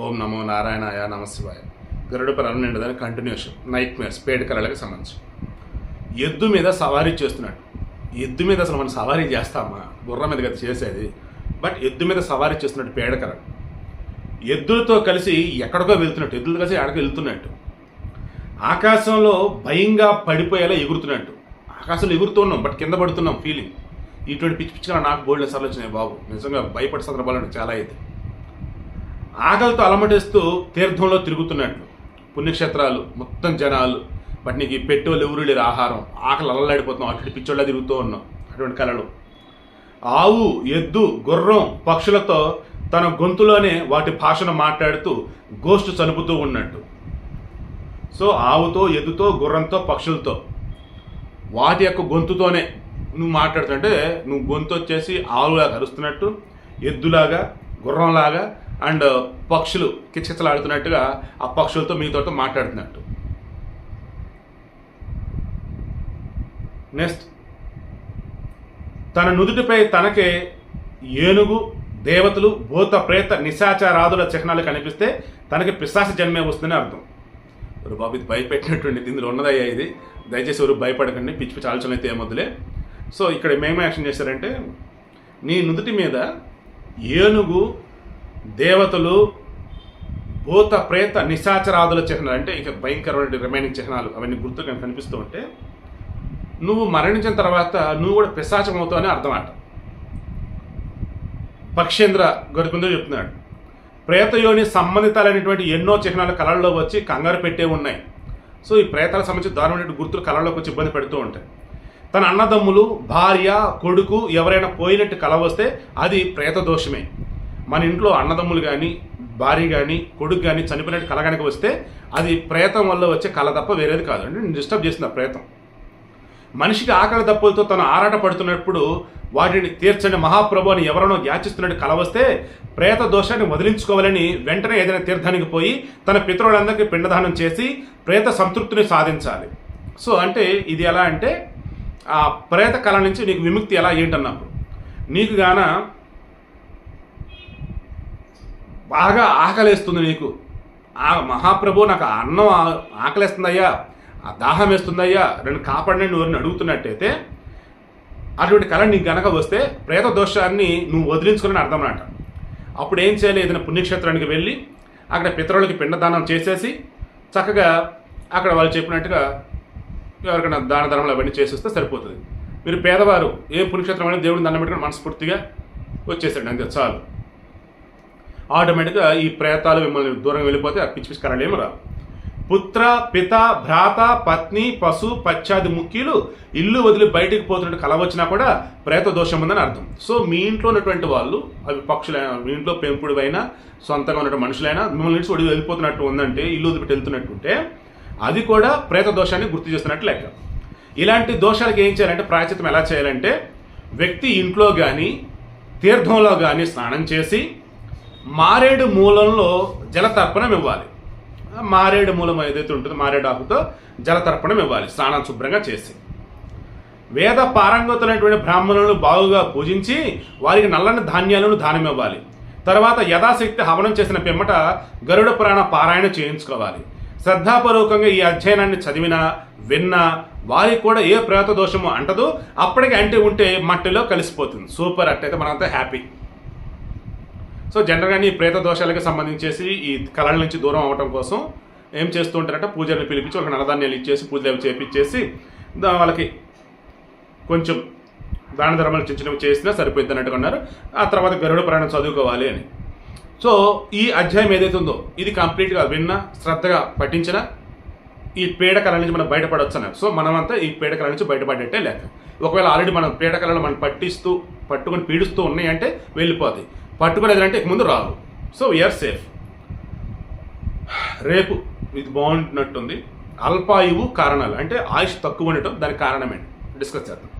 ఓం నమో నారాయణాయ నమశివాయ. గరుడు పరం నిండదని కంటిన్యూషన్ నైట్ మేర్స్ పేట కళలకు సంబంధించి. ఎద్దు మీద సవారీ చేస్తున్నాడు. ఎద్దు మీద అసలు మనం సవారీ చేస్తామా? బుర్ర మీద కదా చేసేది. బట్ ఎద్దు మీద సవారీ చేస్తున్నాడు పేడకర ఎద్దులతో కలిసి ఎక్కడికో వెళ్తున్నట్టు ఎద్దులతో కలిసి ఎక్కడికి వెళ్తున్నట్టు. ఆకాశంలో భయంగా పడిపోయేలా ఎగురుతున్నట్టు. ఆకాశంలో ఎగురుతున్నాం బట్ కింద పడుతున్నాం ఫీలింగ్ ఇటువంటి పిచ్చి పిచ్చిగా నాకు బోల్డ్ సార్లు వచ్చినాయి బాబు. నిజంగా భయపడే సందర్భాలు చాలా అయితే. ఆకలితో అలమటిస్తూ తీర్థంలో తిరుగుతున్నట్లు. పుణ్యక్షేత్రాలు మొత్తం జనాలు. బట్ నీకు ఈ పెట్టోళ్ళు ఎవరు లేరు ఆహారం ఆకలి అల్లలాడిపోతున్నాం అటు పిచ్చోళ్ళ తిరుగుతూ ఉన్నాం అటువంటి కళలు. ఆవు ఎద్దు గుర్రం పక్షులతో తన గొంతులోనే వాటి భాషను మాట్లాడుతూ గోష్ఠు చనుపుతూ ఉన్నట్టు. సో ఆవుతో ఎద్దుతో గుర్రంతో పక్షులతో. వాటి యొక్క గొంతుతోనే నువ్వు మాట్లాడుతుంటే నువ్వు గొంతు వచ్చేసి ఆవులాగా అరుస్తున్నట్టు ఎద్దులాగా గుర్రంలాగా అండ్ పక్షులు కిచకిచలాడుతున్నట్టుగా ఆ పక్షులతో మీతో మాట్లాడుతున్నట్టు. నెక్స్ట్ తన నుదుటిపై తనకే ఏనుగు దేవతలు భూత ప్రేత నిశాచారాదుల చిహ్నాలు కనిపిస్తే తనకి పిశాచ జన్మే వస్తుందని అర్థం. ఎవరు బాబు ఇది భయపెట్టినటువంటి ఇందులో ఉన్నదయ్యా ఇది. దయచేసి ఎవరు భయపడకండి పిచ్చి పిచ్చి ఆలోచన అయితే ఏమొద్దులే. సో ఇక్కడ మేము యాక్షన్ చేశారంటే నీ నుదుటి మీద ఏనుగు దేవతలు భూత ప్రేత నిశాచరాదుల చిహ్నాలు అంటే ఇక భయంకరమైన రిమైనింగ్ చిహ్నాలు అవన్నీ గుర్తుగా కనిపిస్తూ ఉంటే నువ్వు మరణించిన తర్వాత నువ్వు కూడా పిశాచం అవుతావు అని అర్థం అట పక్షేంద్ర గరుకుందో చెప్తున్నాడు ప్రేతయోని సంబంధితాలైనటువంటి ఎన్నో చిహ్నాలు కళల్లో వచ్చి కంగారు పెట్టే ఉన్నాయి. సో ఈ ప్రేతాలకు సంబంధించి దారుణమైన గుర్తులు కళల్లోకి వచ్చి ఇబ్బంది పెడుతూ ఉంటాయి. తన అన్నదమ్ములు భార్య కొడుకు ఎవరైనా పోయినట్టు కళ వస్తే అది ప్రేత దోషమే మన ఇంట్లో అన్నదమ్ములు కానీ భార్య కానీ కొడుకు కానీ చనిపోయినట్టు కళ కనుక వస్తే అది ప్రేతం వల్ల వచ్చే కళ తప్ప వేరేది కాదు. అంటే నేను డిస్టర్బ్ చేసిన ప్రేతం మనిషికి ఆకలి దప్పులతో తను ఆరాట పడుతున్నప్పుడు వాటిని తీర్చని మహాప్రభు అని ఎవరినో యాచిస్తున్నట్టు కల వస్తే ప్రేత దోషాన్ని వదిలించుకోవాలని వెంటనే ఏదైనా తీర్థానికి పోయి తన పితరులందరికీ పిండదానం చేసి ప్రేత సంతృప్తిని సాధించాలి. సో అంటే ఇది ఎలా అంటే ఆ ప్రేత కళ నుంచి నీకు విముక్తి ఎలా ఏంటన్నప్పుడు? నీకు గాన బాగా ఆకలేస్తుంది నీకు. ఆ మహాప్రభు నాకు ఆ అన్నం ఆకలేస్తుందయ్యా ఆ దాహం వేస్తుందయ్యా నన్ను కాపాడిన నువ్వు అడుగుతున్నట్టయితే అటువంటి కళ నీకు గనక వస్తే ప్రేత దోషాన్ని నువ్వు వదిలించుకుని అర్థం అన్నమాట. అప్పుడు ఏం చేయాలి? ఏదైనా పుణ్యక్షేత్రానికి వెళ్ళి అక్కడ పితరులకి పిండదానం చేసేసి చక్కగా అక్కడ వాళ్ళు చెప్పినట్టుగా ఎవరికైనా దాన ధర్మాలు అవన్నీ చేసేస్తే సరిపోతుంది. మీరు పేదవారు ఏ పుణ్యక్షేత్రం అనేది దేవుడిని దండం పెట్టుకుని మనస్ఫూర్తిగా వచ్చేసాడు అంతే చాలు. ఆటోమేటిక్గా ఈ ప్రేతాలు మిమ్మల్ని దూరం వెళ్ళిపోతే ఆ పిచ్చి పిచ్చి కరెంట్ ఏమి రావు. పుత్ర పిత భ్రాత పత్ని పశు పశ్చాది ముఖ్యులు ఇల్లు వదిలి బయటికి పోతున్నట్టు కల వచ్చినా కూడా ప్రేత దోషం ఉందని అర్థం. సో మీ ఇంట్లో ఉన్నటువంటి వాళ్ళు అవి పక్షులైనా మీ ఇంట్లో పెంపుడువైనా సొంతంగా ఉన్నటువంటి మనుషులైనా మిమ్మల్ని నుంచి ఒడి వెళ్ళిపోతున్నట్టు ఉందంటే ఇల్లు వదిలిపెట్టి వెళ్తున్నట్టుంటే అది కూడా ప్రేత దోషాన్ని గుర్తు చేస్తున్నట్టు లెక్క. ఇలాంటి దోషాలకు ఏం చేయాలంటే ప్రాయచిత్తం ఎలా చేయాలంటే వ్యక్తి ఇంట్లో కానీ తీర్థంలో కానీ స్నానం చేసి మారేడు మూలంలో జలతర్పణం ఇవ్వాలి. మారేడు మూలం ఏదైతే ఉంటుందో మారేడు ఆకుతో జలతర్పణం ఇవ్వాలి స్నానం శుభ్రంగా చేసి. వేద పారంగతులైనటువంటి బ్రాహ్మణులను బాగుగా పూజించి వారికి నల్లని ధాన్యాలను దానం ఇవ్వాలి. తర్వాత యథాశక్తి హవనం చేసిన పిమ్మట గరుడ పురాణ పారాయణ చేయించుకోవాలి. శ్రద్ధాపూర్వకంగా ఈ అధ్యయనాన్ని చదివినా విన్నా వారికి కూడా ఏ ప్రేత దోషము అంటదు. అప్పటికి అంటే ఉంటే మట్టిలో కలిసిపోతుంది. సూపర్ అట్టయితే మనంతా హ్యాపీ. సో జనరల్గా ఈ ప్రేత దోషాలకు సంబంధించేసి ఈ కళల నుంచి దూరం అవడం కోసం ఏం చేస్తూ ఉంటారంటే పూజలు పిలిపించి వాళ్ళకి నలధాన్యాలు ఇచ్చేసి పూజలు అవి చేపించేసి దా- వాళ్ళకి కొంచెం దాన ధర్మాలు చిన్న చేసినా సరిపోయింది అన్నట్టుగా ఉన్నారు. ఆ తర్వాత గరుడ ప్రాణం చదువుకోవాలి అని. సో ఈ అధ్యాయం ఏదైతే ఉందో ఇది కంప్లీట్గా విన్న శ్రద్ధగా పఠించిన ఈ పీడకల నుంచి మనం బయటపడవచ్చు అన్నారు. సో మనమంతా ఈ పీడకల నుంచి బయటపడేట్టే లేక ఒకవేళ ఆల్రెడీ మనం పీడకలను మనం పట్టిస్తూ పట్టుకొని పీడిస్తూ ఉన్నాయంటే వెళ్ళిపోతాయి. పట్టుకునేది అంటే ఇక ముందు రావు సో వీఆర్ సేఫ్ రేపు ఇది బాగుంటున్నట్టుంది. అల్పాయువు కారణాలు అంటే ఆయుష్ తక్కువ ఉండటం దానికి కారణమేంటి? డిస్కస్ చేద్దాం.